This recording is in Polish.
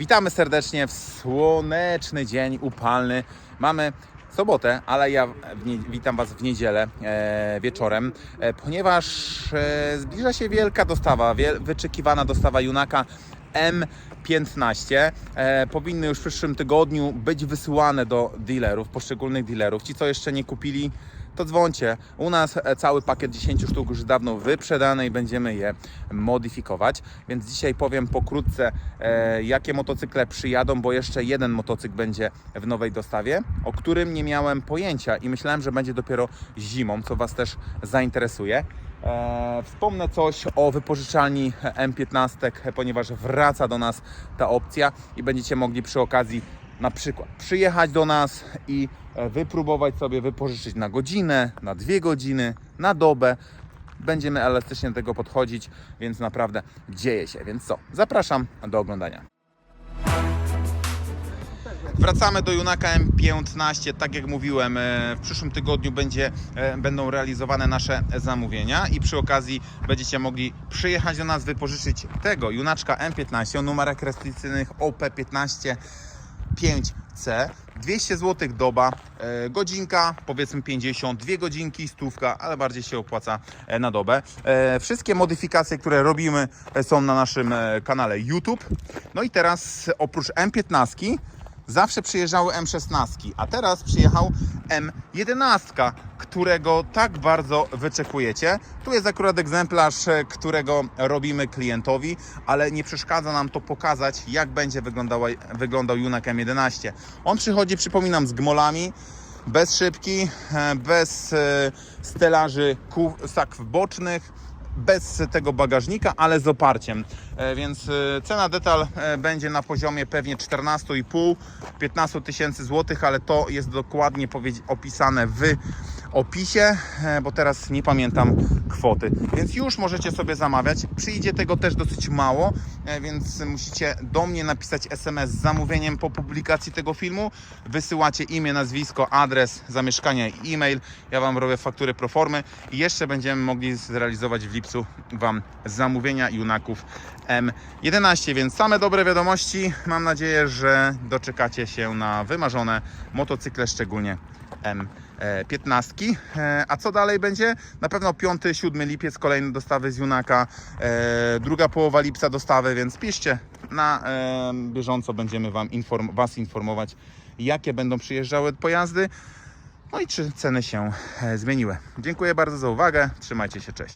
Witamy serdecznie w słoneczny dzień, upalny. Mamy sobotę, ale ja nie, witam Was w niedzielę e, wieczorem, e, ponieważ e, zbliża się wielka dostawa, wyczekiwana dostawa Junaka M15. E, powinny już w przyszłym tygodniu być wysyłane do dealerów, poszczególnych dealerów. Ci, co jeszcze nie kupili, to dzwońcie. U nas e, cały pakiet 10 sztuk już dawno wyprzedany i będziemy je modyfikować. Więc dzisiaj powiem pokrótce, e, jakie motocykle przyjadą, bo jeszcze jeden motocykl będzie w nowej dostawie, o którym nie miałem pojęcia i myślałem, że będzie dopiero zimą, co Was też zainteresuje. E, wspomnę coś o wypożyczalni M15, ponieważ wraca do nas ta opcja i będziecie mogli przy okazji na przykład przyjechać do nas i e, wypróbować sobie wypożyczyć na godzinę, na dwie godziny, na dobę. Będziemy elastycznie do tego podchodzić, więc naprawdę dzieje się. Więc co? Zapraszam do oglądania. Wracamy do Junaka M15. Tak jak mówiłem, e, w przyszłym tygodniu będzie, e, będą realizowane nasze zamówienia i przy okazji będziecie mogli przyjechać do nas, wypożyczyć tego Junaczka M15 o numerach rejestracyjnych OP15 5C. 200 zł doba, e, godzinka, powiedzmy 50, dwie godzinki, stówka, ale bardziej się opłaca e, na dobę. E, wszystkie modyfikacje, które robimy są na naszym kanale YouTube. No i teraz oprócz M15 zawsze przyjeżdżały M16, a teraz przyjechał M11, którego tak bardzo wyczekujecie. Tu jest akurat egzemplarz, e, którego robimy klientowi, ale nie przeszkadza nam to pokazać, jak będzie wyglądała, wyglądał Junak M11. On przychodzi, przypominam, z gmolami, bez szybki, e, bez e, stelaży sakw bocznych, bez tego bagażnika, ale z oparciem. E, Więc e, cena detal e, będzie na poziomie pewnie 14,5-15 tysięcy złotych, ale to jest dokładnie opisane w opisie, e, bo teraz nie pamiętam kwoty. Więc już możecie sobie zamawiać. Przyjdzie tego też dosyć mało, e, więc musicie do mnie napisać SMS z zamówieniem po publikacji tego filmu. Wysyłacie imię, nazwisko, adres zamieszkania i e-mail. Ja Wam robię faktury proformy i jeszcze będziemy mogli zrealizować w lipcu Wam zamówienia Junaków M11, więc same dobre wiadomości. Mam nadzieję, że doczekacie się na wymarzone motocykle, szczególnie M15. E, A co dalej będzie? Na pewno 5-7 lipiec kolejne dostawy z Junaka, e, druga połowa lipca dostawy, więc piszcie na e, bieżąco będziemy wam inform- Was informować, jakie będą przyjeżdżały pojazdy. No i czy ceny się e, zmieniły. Dziękuję bardzo za uwagę. Trzymajcie się, cześć.